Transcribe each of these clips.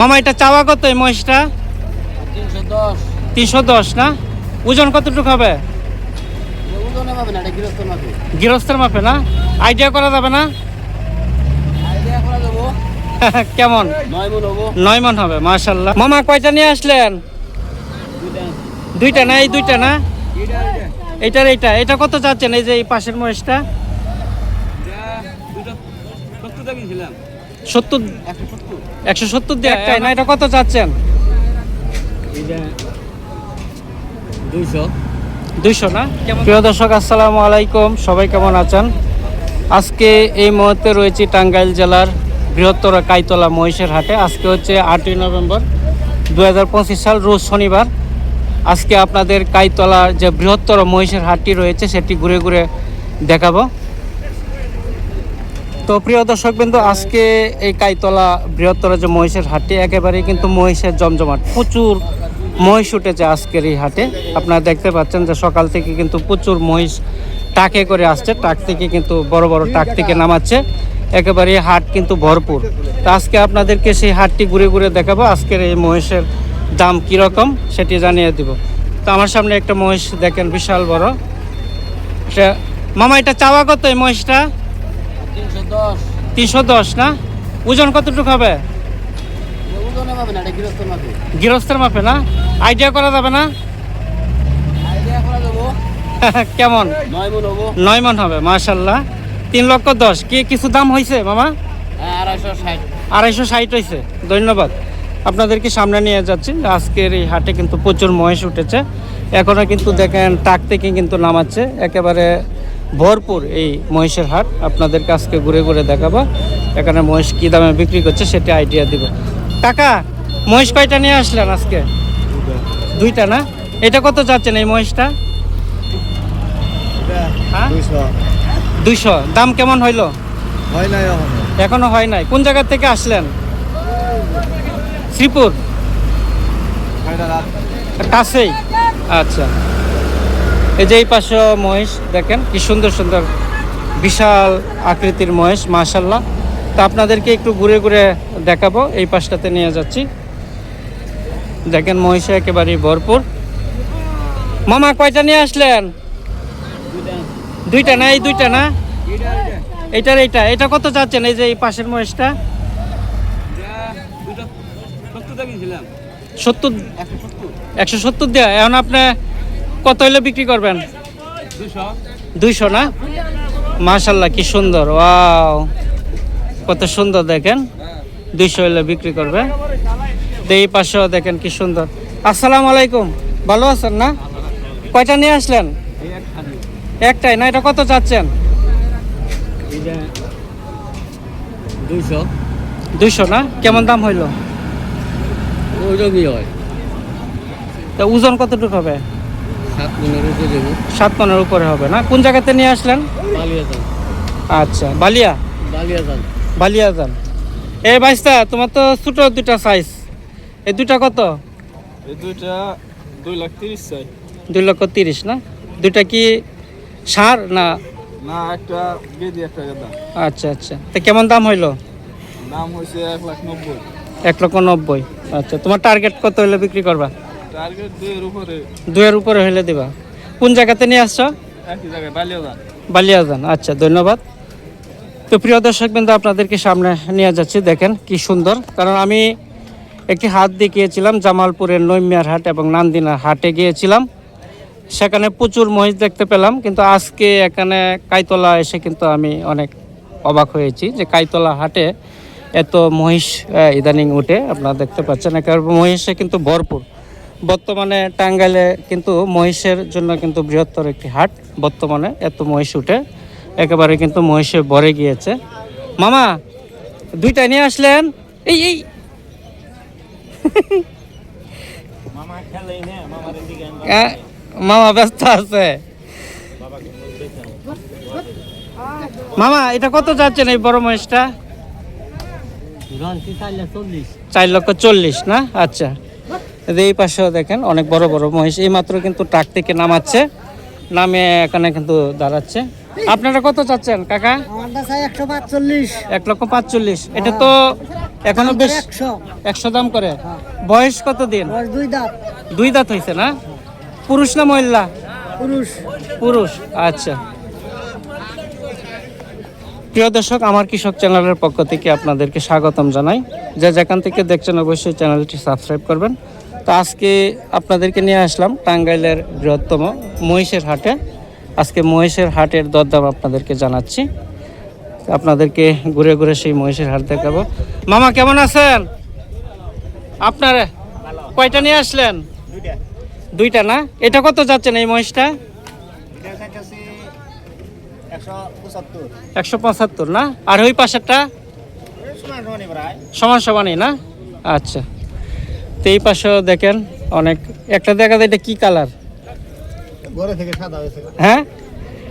মামা এটা চাওয়া কত এই মহিষটা? তিনশো দশ। না? ওজন কতটুকু হবে? গৃহস্থের মাপে। না? আইডিয়া করা যাবে না? কেমন? নয় মন হব। মাশাল্লাহ। মামা কয়টা নিয়ে আসলেন? দুইটা। না এই দুইটা না? এইটার এইটা। এটা কত চাচ্ছেন এই যে এই পাশের মহিষটা? দুটো কিনছিলাম সত্তর একশো সত্তর দিয়ে না এটা কত চাচ্ছেন? দুইশো। দুইশো না? প্রিয় দর্শক আসসালামু আলাইকুম। সবাই কেমন আছেন? আজকে এই মুহূর্তে রয়েছে টাঙ্গাইল জেলার বৃহত্তর কাইতলা মহিষের হাটে। আজকে হচ্ছে আটই নভেম্বর দু পঁচিশ সাল রোজ শনিবার। আজকে আপনাদের কাইতলা যে বৃহত্তর মহিষের হাটটি রয়েছে সেটি ঘুরে ঘুরে দেখাবো। তো প্রিয় দর্শক বিন্দু আজকে এই কাইতলা বৃহত্তর যে মহিষের হাটটি, একেবারেই কিন্তু মহিষের জমজমাট। প্রচুর মহিষ উঠেছে আজকের এই হাটে। আপনারা দেখতে পাচ্ছেন যে সকাল থেকে কিন্তু প্রচুর মহিষ টাকে করে আসছে। টাক থেকে কিন্তু বড় বড় টাক থেকে নামাচ্ছে। একেবারে হাট কিন্তু ভরপুর। তো আজকে আপনাদেরকে সেই হাটটি ঘুরে ঘুরে দেখাবো। আজকের এই মহিষের দাম কীরকম সেটি জানিয়ে দিব। তো আমার সামনে একটা মহিষ দেখেন, বিশাল বড়। মামা, এটা চাওয়া কত এই মহিষটা? তিনশো দশ। না? ওজন কতটুকু হবে? গৃহস্থের মাপে। না? আইডিয়া করা যাবে না? কেমন? নয় মন হব। মাশাল্লাহ। তিন লক্ষ দশ। কি কিছু দাম হয়েছে মামা? হ্যাঁ আড়াইশো ষাট। হয়েছে ধন্যবাদ। আপনাদেরকে সামনে নিয়ে যাচ্ছি। আজকের এই হাটে কিন্তু প্রচুর মহেশ উঠেছে। এখনও কিন্তু দেখেন টাক থেকে কিন্তু নামাচ্ছে। একেবারে ভরপুর এই মহিষের হাট। আপনাদের কাছকে ঘুরে ঘুরে দেখাবো। এখানে মহিষ কী দামে বিক্রি করছে সেটা আইডিয়া দিব। কাকা, মহিষ কয়টা নিয়ে আসলেন আজকে? দুইটা না? এটা কত চাচ্ছেন এই মহিষটা? হ্যাঁ? দুইশো। দাম কেমন হইল? এখনও হয় নাই। কোন জায়গা থেকে আসলেন? শ্রীপুর? কাছেই। আচ্ছা। এই যে এই পাশে মহিষ দেখেন কি সুন্দর সুন্দর বিশাল আকৃতির মহিষ মাশাল্লাহ তা আপনাদেরকে একটু ঘুরে ঘুরে দেখাবো এই পাশটাতে নিয়ে যাচ্ছি। দেখেন মহিষে একেবারেই ভরপুর। মামা কয়টা নিয়ে আসলেন? দুইটা না এই দুইটা না? এইটার এইটা এটা কত চাচ্ছেন? এই যে এই পাশের মহিষটা? সত্তর একশো সত্তর? দেওয়া এখন আপনি কত হলে বিক্রি করবেন? দুইশো। না? মাশাল্লাহ কি সুন্দর ওয়াও। কত সুন্দর দেখেন। দুইশো হলে বিক্রি করবে। তো এই পাশেও দেখেন কি সুন্দর। আসসালামু আলাইকুম ভালো আছেন না? কয়টা নিয়ে আসলেন? একটাই না? এটা কত চাচ্ছেন? দুইশো। দুইশো না? কেমন দাম হইল? হয়। তা ওজন কতটুকু হবে? সাত পনেরো উপরে হবে না? কোন জায়গাতে নিয়ে আসলেন? বালিয়া আচ্ছা বালিয়া? বালিয়া যান এই বাইশটা তোমার তো ছোটো দুটা সাইজ এই দুটা কত? এই দুইটা দুই লাখ তিরিশ চাই। দুই লক্ষ তিরিশ না? দুইটা কি সার না? না একটা বেদি একটা গাদা। আচ্ছা আচ্ছা। তো কেমন দাম হইল? দাম হয়েছে এক লাখ নব্বই। এক লক্ষ নব্বই। আচ্ছা তোমার টার্গেট কত হইলে বিক্রি করবা? দুইয়ের উপরে। হইলে দিবা। কোন জায়গাতে নিয়ে আসছো? বালিয়াজান। আচ্ছা ধন্যবাদ। তো প্রিয় দর্শক বিন্দু আপনাদেরকে সামনে নিয়ে যাচ্ছি দেখেন কি সুন্দর। কারণ আমি একটি হাট দেখিয়েছিলাম জামালপুরের নৈমিয়ার হাট এবং নান্দিনার হাটে গিয়েছিলাম। সেখানে প্রচুর মহিষ দেখতে পেলাম কিন্তু আজকে এখানে কাইতলা এসে কিন্তু আমি অনেক অবাক হয়েছি যে কাইতলা হাটে এত মহিষ ইদানিং উঠে। আপনারা দেখতে পাচ্ছেন একেবারে মহিষে কিন্তু ভরপুর। বর্তমানে টাঙ্গাইলে কিন্তু মহিষের জন্য কিন্তু বৃহত্তর একটি হাট। বর্তমানে এত মহিষ উঠে একেবারে কিন্তু মহিষে ভরে গিয়েছে। মামা দুইটা নিয়ে আসলেন? এই এই। মামা ব্যস্ত আছে। মামা এটা কত যাচ্ছেন এই বড় মহিষটা? চার লক্ষ চল্লিশ না? আচ্ছা। এই পাশেও দেখেন অনেক বড় বড় মহিষ। এই মাত্র কিন্তু ট্রাক থেকে নামাচ্ছে নামে এখানে কিন্তু দাঁড়াচ্ছে। আপনারা কত চাচ্ছেন কাকা? এক লক্ষ পাঁচচল্লিশ। এটা তো এখনও বেশ একশো। একশো দাম করে। বয়স কত দিন দুই দাঁত। দুই দাঁত হয়েছে না? পুরুষ না মহিলা? পুরুষ। পুরুষ আচ্ছা। প্রিয় দর্শক আমার কৃষক চ্যানেলের পক্ষ থেকে আপনাদেরকে স্বাগতম জানাই। যে যেখান থেকে দেখছেন অবশ্যই চ্যানেলটি সাবস্ক্রাইব করবেন। তো আজকে আপনাদেরকে নিয়ে আসলাম টাঙ্গাইলের বৃহত্তম মহিষের হাটে। আজকে মহিষের হাটের দরদাম আপনাদেরকে জানাচ্ছি। আপনাদেরকে ঘুরে ঘুরে সেই মহিষের হাট দেখাবো। মামা কেমন আছেন? আপনার কয়টা নিয়ে আসলেন? দুইটা। না? এটা কত যাচ্ছেন এই মহিষটা? একশো পঁচাত্তর। না? আর ওই পাশেরটা? সমান সমানই না? আচ্ছা। তো এই পাশেও দেখেন অনেক একটা দেখা যায় এটা কি কালার? ঘরে থেকে সাদা হয়েছে। হ্যাঁ?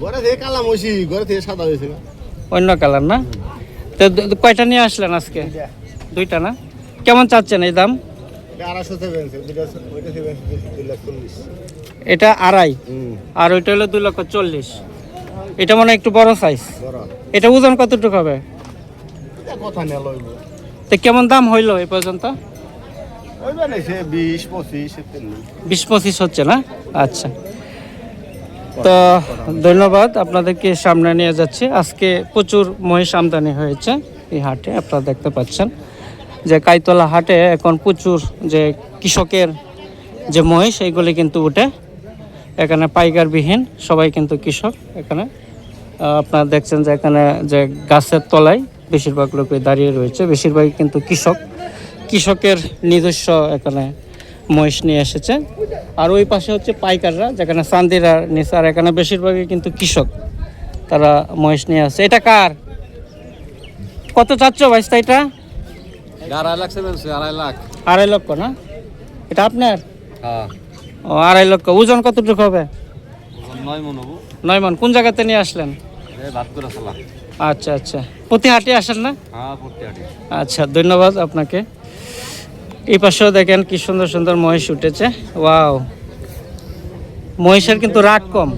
ঘরে থেকে কালাম হয়েছি ঘরে থেকে সাদা হয়েছে। অন্য কালার না? তো কয়টা নিয়ে আসলেন আজকে? দুইটা। না? কেমন চাচ্ছেন এই দাম? এটা আড়াই? আর ওইটা হলো দুই লক্ষ চল্লিশ। এটা মনে একটু বড় সাইজ এটা ওজন কতটুকু হবে? কথা তো কেমন দাম হইল এই পর্যন্ত? বিশ, পঁচিশ হচ্ছে না? আচ্ছা। তো ধন্যবাদ, আপনাদেরকে সামনে নিয়ে যাচ্ছি। আজকে প্রচুর মহিষ আমদানি হয়েছে এই হাটে, আপনারা দেখতে পাচ্ছেন। যে কাইতলা হাটে এখন প্রচুর যে কৃষকের যে মহিষ, এইগুলি কিন্তু উঠে। এখানে পাইকারবিহীন, সবাই কিন্তু কৃষক। এখানে আপনারা দেখছেন যে এখানে যে গাছের তলায় বেশিরভাগ লোকই দাঁড়িয়ে রয়েছে। বেশিরভাগই কিন্তু কৃষক। কৃষকের নিজস্ব এখানে মহিষ নিয়ে এসেছে। আর ওই পাশে হচ্ছে পাইকাররা যেখানে চান্দিরা নিচে আর এখানে বেশিরভাগই কিন্তু কৃষক তারা মহিষ নিয়ে আসছে এটা কার? কত চাচ্ছ বাইশটা এটা আড়াই লাখ আড়াই লাখ। আড়াই লক্ষ না? এটা আপনার? হ্যাঁ। ও আড়াই লক্ষ। ওজন কতটুকু হবে? নয় মন কোন জায়গাতে নিয়ে আসলেন? আচ্ছা আচ্ছা। প্রতি হাটে আসেন না? হ্যাঁ আচ্ছা ধন্যবাদ আপনাকে। এই পাশেও দেখেন কি সুন্দর সুন্দর মহিষ উঠেছে। ওয়াও। মহিষের কিন্তু রাগ কম।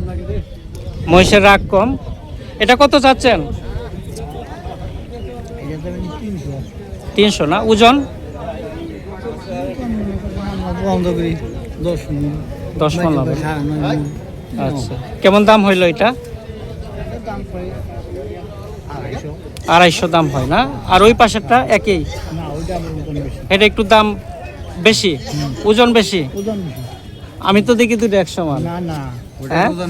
মহিষের রাগ কম। এটা কত চাচ্ছেন? তিনশো না? ওজন? দশ মন আচ্ছা। কেমন দাম হইল এটা? আড়াইশো দাম হয় না। আর ওই পাশেরটা একই? এটা একটু দাম বেশি? ওজন বেশি? ওজন বেশি আমি তো দেখি দুটো একশো মান। না না হ্যাঁ? ওজন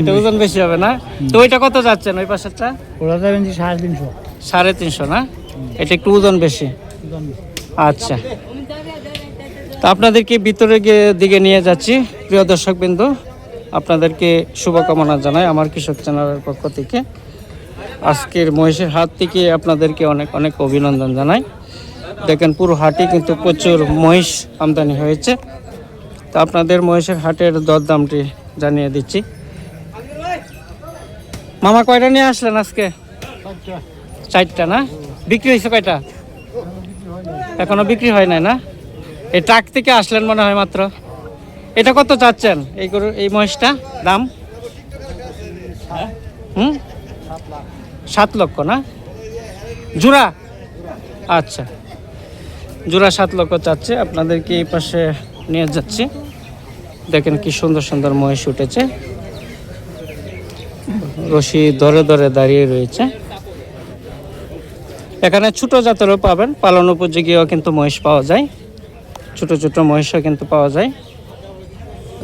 এটা ওজন বেশি হবে না? তো ওইটা কত যাচ্ছেন ওই পাশেরটা? ওরা যাবেন যে সাড়ে তিনশো। সাড়ে তিনশো না? এটা একটু ওজন বেশি। ওজন বেশি। আচ্ছা। তো আপনাদেরকে ভিতরে গিয়ে দিকে নিয়ে যাচ্ছি। প্রিয় দর্শক বিন্দু আপনাদেরকে শুভকামনা জানাই আমার কৃষক চ্যানেলের পক্ষ থেকে। আজকের মহিষের হাট থেকে আপনাদেরকে অনেক অনেক অভিনন্দন জানাই। দেখেন পুরো হাটে কিন্তু প্রচুর মহিষ আমদানি হয়েছে। তো আপনাদের মহিষের হাটের দরদামটি জানিয়ে দিচ্ছি। মামা কয়টা নিয়ে আসলেন আজকে? চারটা না? বিক্রি হয়েছে কয়টা? এখনও বিক্রি হয় নাই না? এই ট্রাক থেকে আসলেন মনে হয় মাত্র। এটা কত চাচ্ছেন এই গরু, এই মহিষটা? দাম? হুম? সাত লক্ষ না? জোড়া? আচ্ছা। জোড়া সাত লক্ষ চাচ্ছে, আপনাদেরকে এই পাশে নিয়ে যাচ্ছি। দেখেন কি সুন্দর সুন্দর মহিষ উঠেছে। রশি ধরে ধরে দাঁড়িয়ে রয়েছে। এখানে ছোট জাতেরও পাবেন, পালন উপযোগীও কিন্তু মহিষ পাওয়া যায়। ছোট ছোট মহিষও কিন্তু পাওয়া যায়।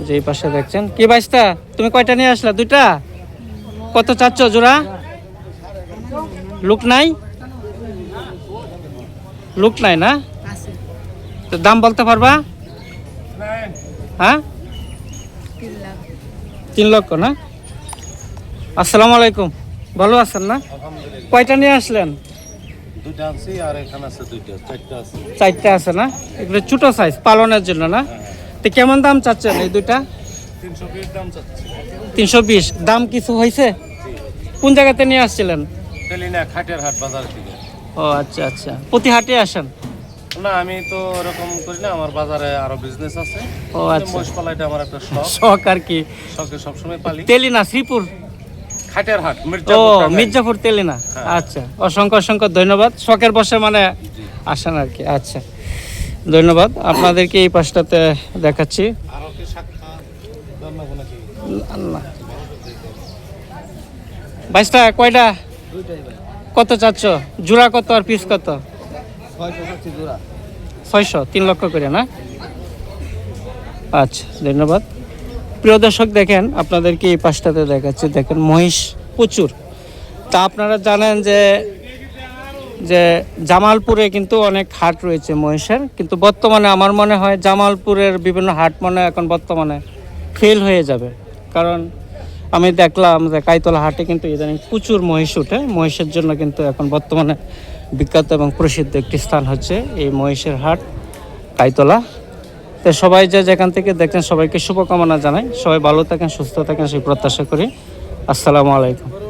যে পাশে দেখছেন। কি বাইসটা তুমি কয়টা নিয়ে আসলা? দুইটা? কত চাচ্ছ জোড়া? লুক নাই? লুক নাই না? তো দাম বলতে পারবা? হ্যাঁ? তিন লক্ষ না? আসসালামু আলাইকুম। ভালো আছেন না? কয়টা নিয়ে আসলেন? চারটা আছে। চারটে আছে না? এগুলো ছোট সাইজ পালনের জন্য না? তো কেমন দাম চাচ্ছেন এই দুইটা? তিনশো বিশ দাম কিছু হয়েছে? কোন জায়গাতে নিয়ে আসছিলেন? তেলিনা খাটের হাট বাজার ও আচ্ছা আচ্ছা। প্রতি হাটে আসেন? না আমি তো এরকম করি না আমার বাজারে আরও বিজনেস আছে। ও আচ্ছা। মহিষ পালাইটা আমার একটা শখ। শখ আর কি। শখে সবসময় পালি। তেলি না শ্রীপুর? খাটের হাট ও মির্জাপুর তেলিনা? আচ্ছা অসংখ্য অসংখ্য ধন্যবাদ। শখের বসে মানে আসেন আর কি। আচ্ছা ধন্যবাদ। আপনাদেরকে এই পাশটাতে দেখাচ্ছি। না, না। বাইশটা কয়টা? কত চাচ্ছ? জোড়া কত আর পিস কত? ছয়শো তিন লক্ষ করে না? আচ্ছা ধন্যবাদ। প্রিয় দর্শক দেখেন আপনাদেরকে এই পাশটাতে দেখাচ্ছি দেখেন মহিষ প্রচুর। তা আপনারা জানেন যে যে জামালপুরে কিন্তু অনেক হাট রয়েছে মহিষের কিন্তু বর্তমানে আমার মনে হয় জামালপুরের বিভিন্ন হাট মনে এখন বর্তমানে ফেল হয়ে যাবে। কারণ আমি দেখলাম যে কাইতলা হাটে কিন্তু ইদানিং প্রচুর মহিষ উঠে। মহিষের জন্য কিন্তু এখন বর্তমানে বিখ্যাত এবং প্রসিদ্ধ একটি স্থান হচ্ছে এই মহিষের হাট, কাইতলা। তো সবাই যে যেখান থেকে দেখেন সবাইকে শুভকামনা জানাই। সবাই ভালো থাকেন, সুস্থ থাকেন, সেই প্রত্যাশা করি। আসসালামু আলাইকুম।